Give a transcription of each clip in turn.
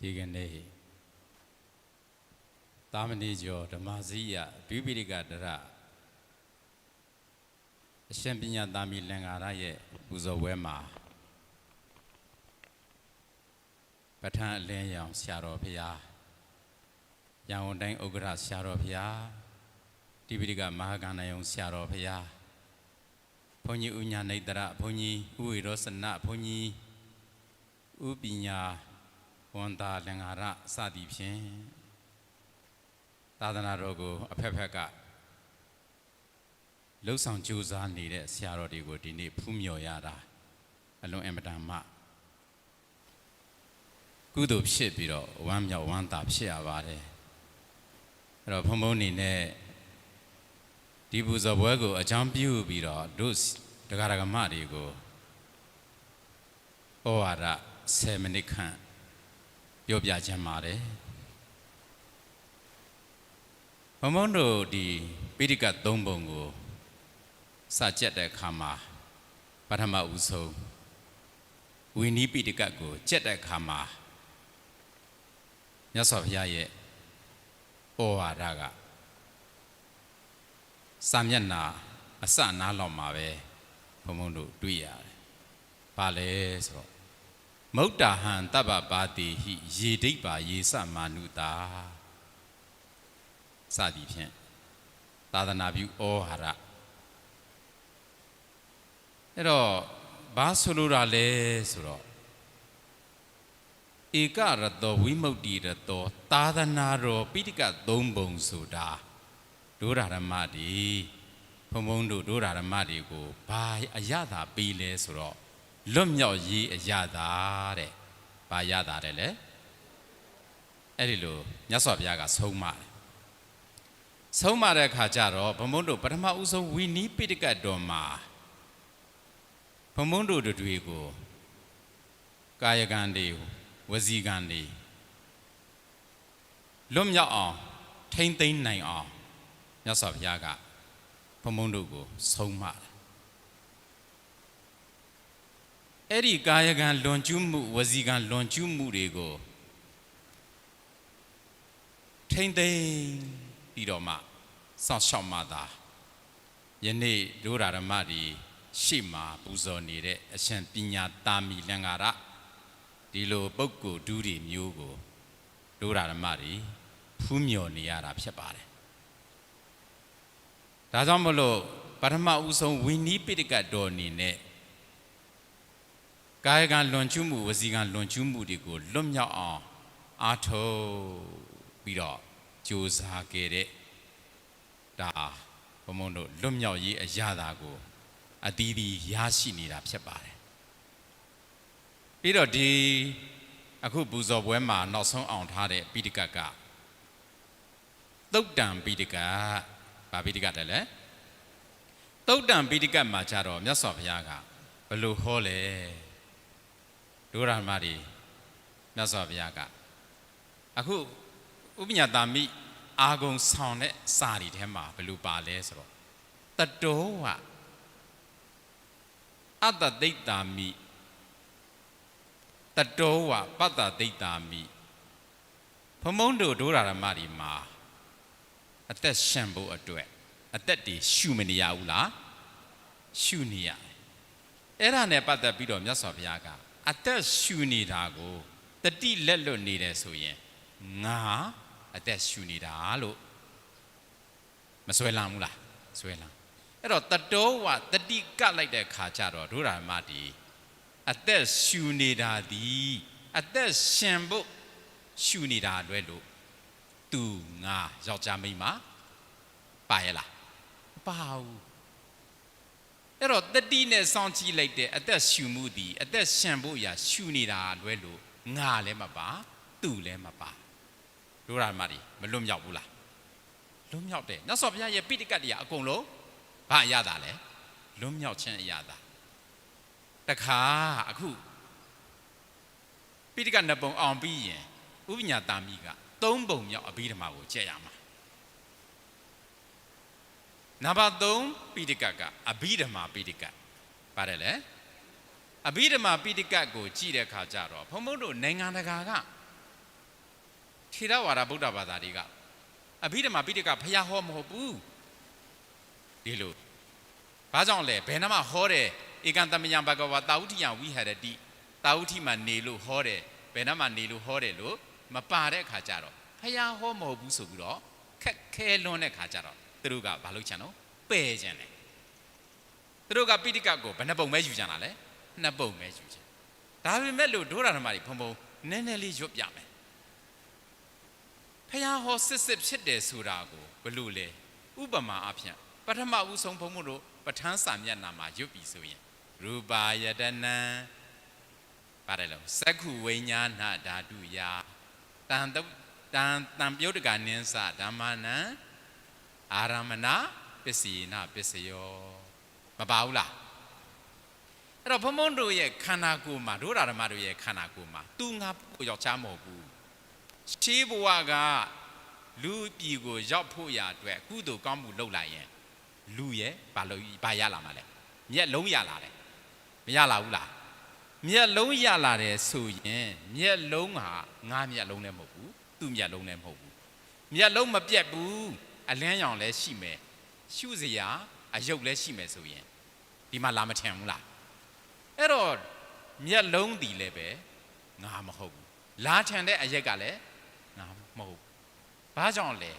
ဒီကနေ့သာမဏေကျော်ဓမ္မစရိယဒွိပိရိကတရအရှင်ပညာသာမီလင်္ကာရရဲ့ပူဇော်ပွဲမှာပဋ္ဌာန်းအလင်းရောင်ဆရာတော်ဖရာရန်ကုန်တိုင်းဥက္ကဋ္ဌဆရာတော်ဖရာတိပိရိကမဟာကန္နယုံဆရာတော်ဖရာဘုန်းကြီးဥညာနေတရဘုန်းကြီးဥဝေရောစနဘုန်းကြီးဥပညာ ဝန်တာလင်္ကာရစသည်ဖြင့်သာသနာတော်ကိုအဖက်ဖက်ကလှုပ်ဆောင်ကြိုးစားနေတဲ့ဆရာတော်တွေကိုဒီနေ့ဖူးမြော်ရတာအလွန်အင်မတန်မှကုသိုလ်ဖြစ်ပြီးတော့ဝမ်းမြောက်ဝမ်းသာဖြစ်ရပါတယ်အဲ့တော့ဘုံဘုံနေနဲ့ဒီပူဇော်ပွဲကိုအကြောင်းပြုပြီးတော့တို့တရားဓမ္မတွေကိုဩဝါဒ10မိနစ်ခန့် ပြောပြခြင်းပါတယ်ဘုံဘုံတို့ဒီပိဋကတ်၃ပုံကိုစကြက်တဲ့အခါမှာပထမဦးဆုံးဝိနည်းပိဋကတ်ကိုကြက်တဲ့အခါမှာမြတ်စွာဘုရားရဲ့ဩဝါဒကစာမျက်နှာအစနားလောက်မှာပဲဘုံဘုံတို့တွေ့ရတယ်။ဘာလဲဆိုတော့ မௌတ္တာဟံတပ္ပပါတိဟိရေဒိတ်ပါရေစမာနုတာစသည်ဖြင့်သာသနာပြုဩဟာရအဲ့တော့ဘာဆိုလိုတာလဲဆိုတော့ဧကရတောဝိမု ക്തി ရတောသာသနာတော်ပိဋကသုံးပုံဆိုတာဒုရဓမ္မတွေဘုံဘုံတို့ဒုရဓမ္မတွေကိုဘာအရသာပေးလဲဆိုတော့ လွတ်မြောက်ရေးအရသာတဲ့ဘာရသာတယ်လဲအဲ့ဒီလိုမြတ်စွာဘုရားကဆုံးမတယ်ဆုံးမတဲ့အခါကျတော့ဘုံဘုံတို့ပထမဦးဆုံးဝီနီးပိဋကတ်တော်မှာဘုံဘုံတို့တို့တွေကိုကာယကံတွေဝစီကံတွေလွတ်မြောက်အောင်ထိမ့်သိမ့်နိုင်အောင်မြတ်စွာဘုရားကဘုံဘုံတို့ကိုဆုံးမတယ် အဲ့ဒီကာယကံလွန်ကျူးမှုဝစီကံလွန်ကျူးမှုတွေကိုထိမ့်သိမ့်ပြီးတော့မှစောင့်ရှောက်မှသာယနေ့ဒုရဓမ္မတွေရှေ့မှာပူဇော်နေတဲ့အရှင်ပညာတာမီလင်္ကာရဒီလိုပုဂ္ဂိုလ်ဒူးတွေမျိုးကိုဒုရဓမ္မတွေဖူးမြော်နေရတာဖြစ်ပါတယ်ဒါကြောင့်မလို့ပထမဦးဆုံးဝိနည်းပိဋကတ်တော်အနေနဲ့ ကာယကံလွန်ကျူးမှုဝစီကံလွန်ကျူးမှုတွေကိုလွတ်မြောက်အောင်အားထုတ်ပြီးတော့ကြိုးစားခဲ့တဲ့ဒါဘုံဘုံတို့လွတ်မြောက်ရေးအရာသာကိုအတီးတီးရရှိနေတာဖြစ်ပါတယ်ပြီးတော့ဒီအခုပူဇော်ပွဲမှာနောက်ဆုံးအောင်ထားတဲ့ပိဋကတ်ကသုတ်တံပိဋကတ်ဗာပိဋကတ်တယ်လေသုတ်တံပိဋကတ်မှာကြတော့မြတ်စွာဘုရားကဘယ်လိုဟောလဲ ဒုရမတွေမြတ်စွာဘုရားကအခုဥပညာတာမိအာဂုံဆောင်တဲ့စာရီထဲမှာဘယ်လိုပါလဲဆိုတော့တတောဝအတ္တသိတ္တာမိတတောဝပတ္တသိတ္တာမိဖမုံတို့ဒုရဓမ္မတွေမှာအသက်ရှံဖို့အတွက်အသက်တွေရှုမနေရဘူးလားရှုနေရတယ်အဲ့ဒါနဲ့ပတ်သက်ပြီးတော့မြတ်စွာဘုရားက အသက်ရှုနေတာကိုတတိလက်လွတ်နေတယ်ဆိုရင်ငါအသက်ရှုနေတာလို့မဆွဲလမ်းဘူးလားဆွဲလမ်းအဲ့တော့တတောဝတတိကတ်လိုက်တဲ့ခါကျတော့ဒုရမတီအသက်ရှုနေတာဒီအသက်ရှင်ဖို့ရှုနေတာလွဲလို့သူငါယောက်ျားမိန်းမပါရဲ့လားမပါဘူး အဲ့တော့တတိနဲ့စောင့်ကြည့်လိုက်တဲ့အသက်ရှူမှုဒီအသက်ရှင်ဖို့ရာရှူနေတာလွဲလို့ငါလည်းမပါသူလည်းမပါတို့ရမတွေမလွတ်မြောက်ဘူးလားလွတ်မြောက်တယ်မြတ်စွာဘုရားရဲ့ပိဋကတ်တရားအကုန်လုံးဘာအရသာလဲလွတ်မြောက်ခြင်းအရသာတခါအခုပိဋကတ်နှစ်ပုံအောင်ပြီးရင်ဥပညာတာမိကသုံးပုံမြောက်အဘိဓမ္မာကိုကြည့်ရမှာ နံပါတ်3ပိဋကတ်ကအဘိဓမ္မာပိဋကတ်ပါတယ်လေအဘိဓမ္မာပိဋကတ်ကိုကြည့်တဲ့အခါကျတော့ဘုံဘုံတို့နိုင်ငံတကာကခေရဝါဒဗုဒ္ဓဘာသာတွေကအဘိဓမ္မာပိဋကဖျားဟောမဟုတ်ဘူးဒီလိုဘာကြောင့်လဲဘယ်နှမဟောတယ်ဧကန်တမယံဘဂဝါတာဝတိယဝိဟရတိတာဝတိမှာနေလို့ဟောတယ်ဘယ်နှမနေလို့ဟောတယ်လို့မပါတဲ့ခါကျတော့ဖျားဟောမဟုတ်ဘူးဆိုပြီးတော့ခက်ခဲလွန်းတဲ့ခါကျတော့ သူတို့ကဘာလုပ်ချင်တော့ပယ်ချင်တယ်သူတို့ကပိဋကကိုဘယ်နှပုံပဲယူကြတာလဲနှစ်ပုံပဲယူချင်ဒါပေမဲ့လို့ဒုရဓမ္မတွေဖုံဖုံနည်းနည်းလေးရွတ်ပြမယ်ဖះဟောစစ်စစ်ဖြစ်တယ်ဆိုတာကိုဘယ်လိုလဲဥပမာအဖြစ်ပထမဦးဆုံးဘုံမို့လို့ပဋ္ဌာန်းစာမျက်နှာမှာရွတ်ပြီဆိုရင်ရူပါယတနံပါတယ်လို့သက္ခုဝိညာဏဓာတုယာတန်တုတန်တန်ပြုတ်တကနင်းစဓမ္မနံ အာရမဏပစ္စယေနပစ္စယောမပါဘူးလားအဲ့တော့ဘုံဘုံတို့ရဲ့ခန္ဓာကိုယ်မှာတို့ဓမ္မတို့ရဲ့ခန္ဓာကိုယ်မှာသူငါကိုယောက်ျားမဟုတ်ဘူးရှေးဘဝကလူပြည်ကိုရောက်ဖို့ရအတွက်ကုသိုလ်ကောင်းမှုလုပ်လိုက်ရင်လူရဲ့ဘာလို့ဘာရလာမှာလဲမျက်လုံးရလာတယ်မရလာဘူးလားမျက်လုံးရလာတယ်ဆိုရင်မျက်လုံးဟာငါမျက်လုံးလည်းမဟုတ်ဘူးသူ့မျက်လုံးလည်းမဟုတ်ဘူးမျက်လုံးမပြတ်ဘူး အလန်းရောင်လည်းရှိမယ်ရှုစရာအယုတ်လည်းရှိမယ်ဆိုရင်ဒီမှာလာမထင်ဘူးလားအဲ့တော့မျက်လုံးဒီလည်းပဲငါမဟုတ်ဘူးလာထန်တဲ့အရက်ကလည်းငါမဟုတ်ဘူးဘာကြောင့်လဲ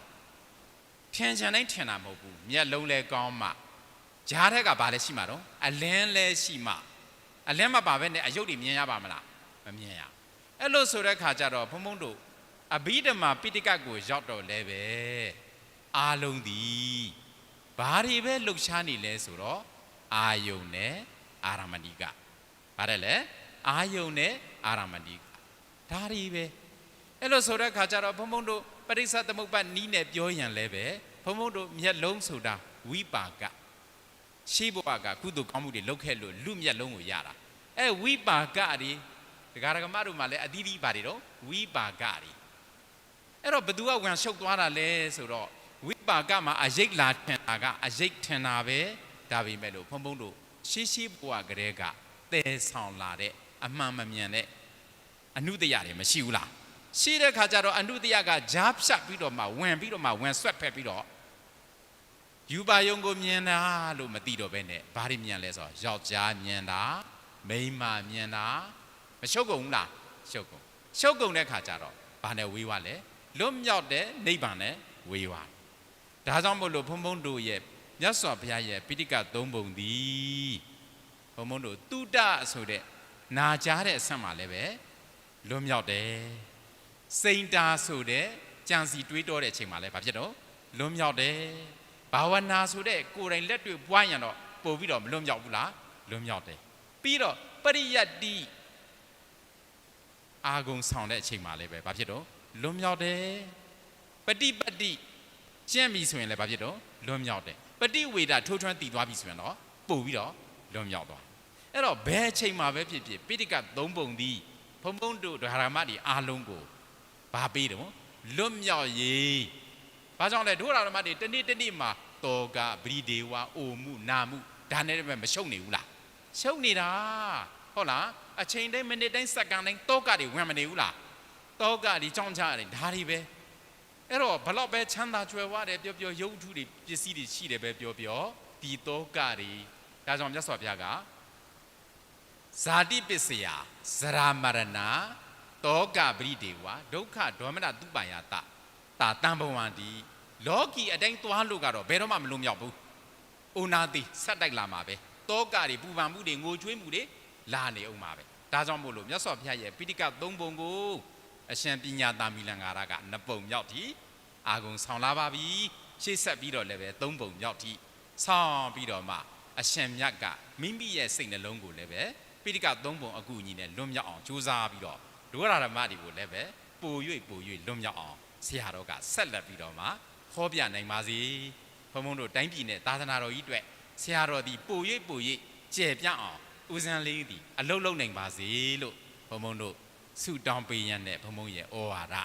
ထင်ချင်တိုင်းထင်တာမဟုတ်ဘူးမျက်လုံးလည်းကောင်းမှဂျားထက်ကဘာလဲရှိမှာတော့အလင်းလည်းရှိမှအလင်းမပါဘဲနဲ့အယုတ်တွေမြင်ရပါမလားမမြင်ရအဲ့လို့ဆိုတဲ့ခါကျတော့ဘုံဘုံတို့အဘိဓမ္မာပိဋကကိုရောက်တော့လဲပဲ အာလုံးသည်ဘာတွေပဲလှုပ်ရှားနေလဲဆိုတော့အာယုန်နဲ့အာရမဏိကဗါတယ်လေအာယုန်နဲ့အာရမဏိကဒါတွေပဲအဲ့လိုဆိုတဲ့ခါကျတော့ဘုံဘုံတို့ပရိစ္ဆသမုပ္ပါနီးနဲ့ပြောရင်လည်းပဲဘုံဘုံတို့မျက်လုံးဆိုတာဝိပါကရှိဘဝကကုသိုလ်ကောင်းမှုတွေလုပ်ခဲ့လို့လူမျက်လုံးကိုရတာအဲဝိပါကတွေဒကာဒကမတို့မှလည်းအသီးသီးပါတယ်တော့ဝိပါကတွေအဲ့တော့ဘသူကဝင်ရှုပ်သွားတာလဲဆိုတော့ ဝိပါကမှာအယိတ်လာထင်တာကအယိတ်ထင်တာပဲဒါပေမဲ့လို့ဘုံဘုံတို့ရှေးရှေးဘဝကလေးကတည်ဆောင်လာတဲ့အမှန်မမြန်တဲ့အနုတ္တရတွေမရှိဘူးလားရှိတဲ့ခါကျတော့အနုတ္တရကဂျားဖြတ်ပြီးတော့မှဝင်ပြီးတော့မှဝင်ဆွက်ဖက်ပြီးတော့ယူပါယုံကိုမြင်တာလို့မသိတော့ဘဲနဲ့ဘာတွေမြင်လဲဆိုတော့ယောက်ျားမြင်တာမိန်းမမြင်တာမရှုပ်ကုန်ဘူးလားရှုပ်ကုန်ရှုပ်ကုန်တဲ့ခါကျတော့ဘာနဲ့ဝေးသွားလဲလွတ်မြောက်တဲ့နိဗ္ဗာန်နဲ့ဝေးသွား ဒါကြောင့်မို့လို့ဘုံဘုံတို့ရဲ့မြတ်စွာဘုရားရဲ့ပိဋကသုံးပုံသည်ဘုံဘုံတို့တုဒ္ဒဆိုတဲ့နာကြားတဲ့အဆင့်မှာလည်းပဲလွတ်မြောက်တယ်စိန်တာဆိုတဲ့ကြံစီတွေးတောတဲ့အချိန်မှာလည်းဘာဖြစ်တော့လွတ်မြောက်တယ်ဘာဝနာဆိုတဲ့ကိုယ်တိုင်လက်တွေ့ပွားရင်တော့ပို့ပြီးတော့မလွတ်မြောက်ဘူးလားလွတ်မြောက်တယ်ပြီးတော့ပရိယတ်တိအာဂုံဆောင်တဲ့အချိန်မှာလည်းပဲဘာဖြစ်တော့လွတ်မြောက်တယ်ပฏิပတ်တိ ကျင့်ပြီဆိုရင်လည်းဘာဖြစ်တော့လွတ်မြောက်တယ်ပฏิဝေဒထိုးထွန်းတည်သွားပြီဆိုရင်တော့ပို့ပြီးတော့လွတ်မြောက်သွားအဲ့တော့ဘယ်အချိန်မှာပဲဖြစ်ဖြစ်ပိဋကသုံးပုံသည်ဖုံဖုံတို့ဒဟာရမတွေအားလုံးကိုဘာပေးတယ်မို့လွတ်မြောက်ရေးဘာကြောင့်လဲဒုရဓမ္မတွေတနေ့တနေ့မှာတောကပရိဒေဝအိုမှုနာမှုဒါနဲ့ပဲမရှုံနေဘူးလားရှုံနေတာဟုတ်လားအချိန်တိုင်းမိနစ်တိုင်းစက္ကန့်တိုင်းတောကတွေဝင်မနေဘူးလားတောကတွေကြောင်းချတယ်ဒါတွေပဲ အဲ့တော့ဘလောက်ပဲချမ်းသာကြွယ်ဝတယ်ပြောပြောရုပ်ထုတွေပစ္စည်းတွေရှိတယ်ပဲပြောပြောဒီတောကတွေဒါကြောင့်မြတ်စွာဘုရားကဇာတိပစ္စယဇရာမရဏတောကပရိဒေဝဒုက္ခဒေါမနတုပ္ပယတတာတံဘဝန္တိလောကီအတိုင်းသွားလို့ကတော့ဘယ်တော့မှမလုံးမြောက်ဘူး။အိုနာတိဆက်တိုက်လာမှာပဲ။တောကတွေပူပန်မှုတွေငိုကြွေးမှုတွေလာနေအောင်မှာပဲ။ဒါကြောင့်မို့လို့မြတ်စွာဘုရားရဲ့ပိဋကသုံးပုံကို အရှင်ပညာတာမီလံဃာရကနှစ်ပုံမြောက်တိအာဂုံဆောင်လာပါပြီ။ရှေ့ဆက်ပြီးတော့လည်းပဲသုံးပုံမြောက်တိဆောင်ပြီးတော့မှအရှင်မြတ်ကမိမိရဲ့စိတ်နှလုံးကိုလည်းပဲပိဋကသုံးပုံအကူအညီနဲ့လွတ်မြောက်အောင်ကြိုးစားပြီးတော့ဒုရဓမ္မတွေကိုလည်းပဲပို၍ပို၍လွတ်မြောက်အောင်ဆရာတော်ကဆက်လက်ပြီးတော့မှဟောပြနိုင်ပါစေဘုံဘုံတို့တိုင်းပြည်နဲ့သာသနာတော်ကြီးအတွက်ဆရာတော်ဒီပို၍ပို၍ကျယ်ပြန့်အောင်ဦးဇံလေးဒီအလုံးလုံးနိုင်ပါစေလို့ဘုံဘုံတို့ ဆုတောင်းပေးရတဲ့ဘုံဘုံရဲ့ဩဝါဒ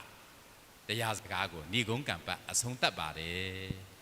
တရားစကားကိုဏိဂုံးကံပတ်အဆုံးသတ်ပါတယ်